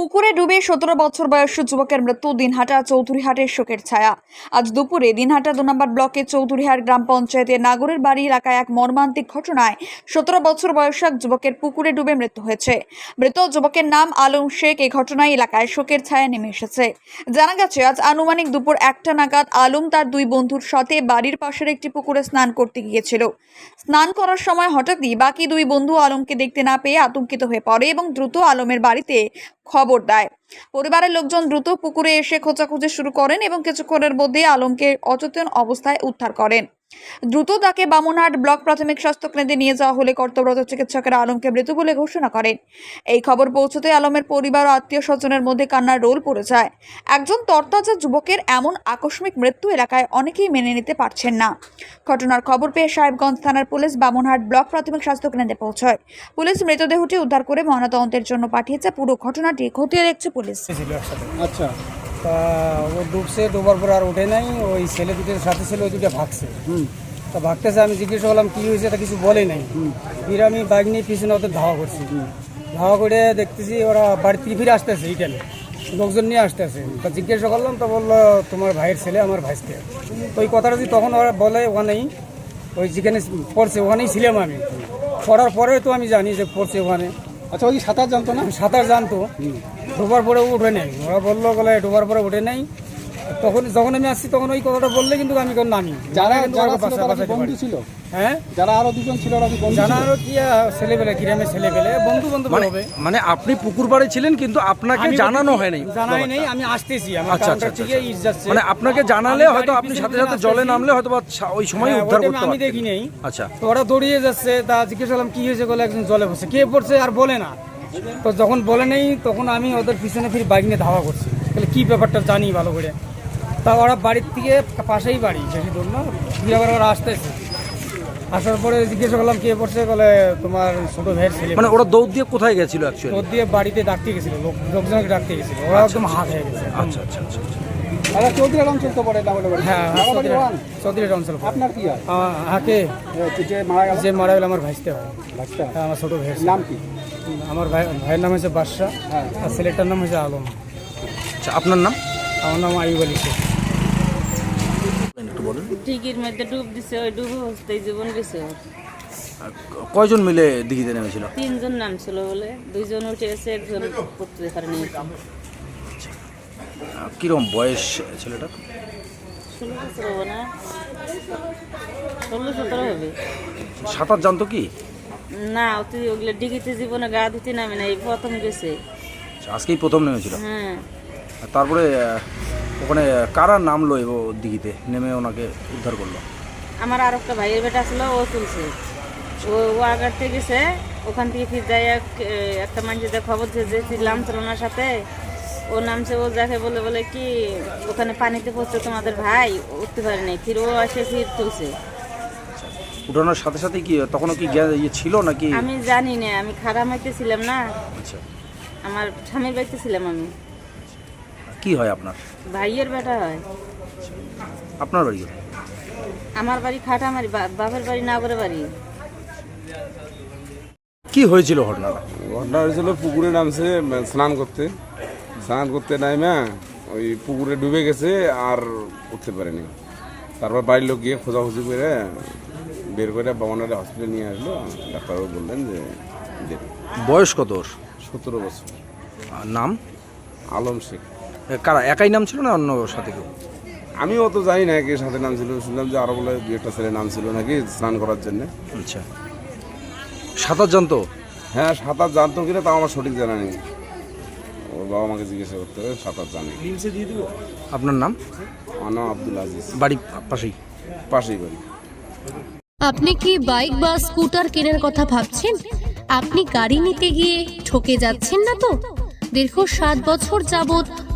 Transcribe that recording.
পুকুরে ডুবে সতেরো বছর বয়সী যুবকের মৃত্যু দিনহাটা চৌধুরীহাটের শোকের ছায়া। আজ দুপুরে দিনহাটা দু নম্বর ব্লকের চৌধুরীহাট গ্রাম পঞ্চায়েতের নাগরের বাড়ি এলাকায় এক মর্মান্তিক ঘটনায় সতেরো বছর বয়সী এক যুবকের পুকুরে ডুবে মৃত্যু হয়েছে। মৃত যুবকের নাম আলম শেখ এই ঘটনায় এলাকায় শোকের ছায়া নেমে এসেছে। জানা গেছে, আজ আনুমানিক দুপুর একটা নাগাদ আলম তার দুই বন্ধুর সাথে বাড়ির পাশের একটি পুকুরে স্নান করতে গিয়েছিল। স্নান করার সময় হঠাৎই বাকি দুই বন্ধু আলমকে দেখতে না পেয়ে আতঙ্কিত হয়ে পড়ে এবং দ্রুত আলমের বাড়িতে খবর দেয়। পরিবারের লোকজন দ্রুত পুকুরে এসে খোঁজাখুঁজি শুরু করেন এবং কিছুক্ষণের মধ্যে আলমকে অচেতন অবস্থায় উদ্ধার করেন। দ্রুত তাকে বামুনহাট ব্লক প্রাথমিক স্বাস্থ্য কেন্দ্রে নিয়ে যাওয়া হলে কর্তব্যরত চিকিৎসকেরা আলমকে মৃত বলে ঘোষণা করেন। এই খবর পৌঁছতে আলমের পরিবার ও আত্মীয় স্বজনের মধ্যে কান্নার রোল পড়ে যায়। একজন তরতাজা যুবকের এমন আকস্মিক মৃত্যু এলাকায় অনেকেই মেনে নিতে পারছেন না। ঘটনার খবর পেয়ে সাহেবগঞ্জ থানার পুলিশ বামুনহাট ব্লক প্রাথমিক স্বাস্থ্য কেন্দ্রে পৌঁছয়। পুলিশ মৃতদেহটি উদ্ধার করে ময়নাতদন্তের জন্য পাঠিয়েছে। পুরো ঘটনাটি খতিয়ে দেখছে পুলিশ। আচ্ছা। তা ও ডুবছে ডোবার পর আর ওঠে নাই। ওই ছেলে দুটোর সাথে ছিল ওই দুটো ভাগছে। তা ভাগতেছে আমি জিজ্ঞেস করলাম কী হয়েছে? তা কিছু বলে নাই? ফির আমি বাইক নিয়ে পিছনে ওদের ধাওয়া করছি। ধাওয়া করে দেখতেছি ওরা বাড়ি থেকে ফিরে আসতেছে ইটালি লোকজন নিয়ে আসতেছে। তা জিজ্ঞাসা করলাম তো বলল তোমার ভাইয়ের ছেলে আমার ভাইসকে ওই কথাটা যদি তখন ওরা বলে ওখানেই ওই যেখানে পড়ছে ওখানেই ছিলাম আমি। পড়ার পরে তো আমি জানি যে পড়ছে ওখানে। আচ্ছা ওই সাঁতার জানতো না? সাঁতার জানতো। ডোবার পরে উঠে নেই। ওরা বলল বলে ডোবার পরে উঠে নেই। তখন যখন আমি আসছি তখন ওই কথাটা বললে কিন্তু আমি কোন নামি যারা বন্ধু ছিল? হ্যাঁ? যারা আরও দুজন ছিল ওরা কি বন্ধু জানা আরও কি বন্ধু মানে হবে। মানে আপনি পুকুর পাড়ে ছিলেন কিন্তু আপনাকে আমি জানানো হয়নি। জানাই নেই আমি আসতেছি আমার আচ্ছা, কাউন্টার আচ্ছা, থেকে আচ্ছা। যাচ্ছে মানে আপনাকে জানালে আমি হয়তো বাড়ির আপনি পিছনে সাথে সাথে জলে আসতেছি। নামলে হয়তো বা সা- ওই সময় হ্যাঁ, উদ্ধার ওটা করতে আমি পারতেন। দেখি নেই আচ্ছা। তো ওরা দৌড়িয়ে যাচ্ছে তা জিজ্ঞেস করলাম কি হয়েছে? বলে একজন জলে বসে কে পড়ছে? আর বলে না। তো যখন বলে নেই তখন আমি ওদের পিছনে ফির বাইক নিয়ে ধাওয়া করছি। তাহলে কি ব্যাপারটা জানি ভালো করে। তা ওরা বাড়ির থেকে পাশেই বাড়ি বেশি দূর না ফির আবার ওরা আসতেছে। আসার পরে জিজ্ঞেস করলাম কে পড়ছে? বলে তোমার ছোট ভাইয়ের ছেলে মানে ওরা দৌড় দিয়ে কোথায় গেছিল অ্যাকচুয়ালি ওর দিয়ে বাড়িতে ডাকতে গেছিল লোক লোকজনকে ডাকতে গেছিল। ওরা একদম হাত হয়ে গেছে। আচ্ছা আচ্ছা আচ্ছা আচ্ছা। আচ্ছা চৌধুরী অঞ্চল তো পড়ে হ্যাঁ ডাবল চৌধুরী অঞ্চল আপনার কি হয়? হাকে যে মারা গেল? যে মারা গেল আমার ভাইসতে হয় আমার ছোট ভাই নাম কি? আমার ভাই ভাইয়ের নাম হচ্ছে বাদশাহ। হ্যাঁ। আর ছেলেটার নাম হচ্ছে আলম। আচ্ছা আপনার নাম? আমার নাম আইব আলী শেখ। বলুন। ঢিকির মধ্যে ডুব দিছে ওই ডুব হস্তে জীবন গেছে কয়জন মিলে দিঘিতে নেমেছিল? তিনজন নাম ছিল বলে দুইজন উঠে এসে একজন পড়তে পারেনি আহ, কীরকম বয়স ছেলেটা? ষোলো বছর হব না? ষোলো সতেরো হবে। সাঁতার জানতো কি? না অতি ওগুলো ডিগিতে জীবনে গা ধুতে নামে না এই প্রথম গেছে। আচ্ছা, আজকেই প্রথম নেমেছিল? হ্যাঁ। তারপরে ওখানে কারা নামলো এবার দিঘিতে? নেমে ওনাকে উদ্ধার করল। আমার আর একটা ভাইয়ের বেটা ছিল ও তুলছে। ও ও আগারতে গেছে ওখান থেকে ফির যাই একটা মানুষের খবর যে ছিলাম ছিল ওনার সাথে ও নামছে ও যাকে বলে বলে কি ওখানে পানিতে পড়ছে তোমাদের ভাই উঠতে পারে নাই। ফির ও আসে ফির তুলছে। উঠানোর সাথে সাথে কি তখনও কি ইয়ে ছিল নাকি? আমি জানি না আমি খারাপ মাইতে ছিলাম না। আচ্ছা। আমার স্বামীর বাড়িতে ছিলাম আমি। কি হয় আপনার? ভাইয়ের বেটা হয়। আপনার বাড়ি আমার বাড়ি খাটামারি বা- বাপের বাড়ি নাগরের বাড়ি। কি হয়েছিল ঘটনাটা ঘটনা হয়েছিল পুকুরে নামছে স্নান করতে। স্নান করতে নামে ওই পুকুরে ডুবে গেছে আর উঠতে পারেনি। তারপর বাড়ির লোক গিয়ে খোঁজাখুঁজি করে বের করে বামনারে হসপিটালে নিয়ে আসলো। ডাক্তারবাবু বললেন যে বয়স কত সতেরো বছর। নাম? আলম শেখ। কারা একাই নাম ছিল না অন্য সাথে কেউ? আমি অত জানি না কে সাথে নাম ছিল। শুনলাম যে আরও বলে দু একটা ছেলে নাম ছিল নাকি স্নান করার জন্য। আচ্ছা। সাঁতার জানতো? হ্যাঁ সাঁতার জানতো কিনা তাও আমার সঠিক জানা নেই। ওর বাবা মাকে জিজ্ঞাসা করতে হবে সাঁতার জানে আপনার নাম? আমার নাম আব্দুল আজিজ। বাড়ি পাশেই? পাশেই বাড়ি। আপনি কি বাইক বা স্কুটার কেনার কথা ভাবছেন? আপনি গাড়ি নিতে গিয়ে ঠকে যাচ্ছেন না তো? দীর্ঘ সাত বছর যাবৎ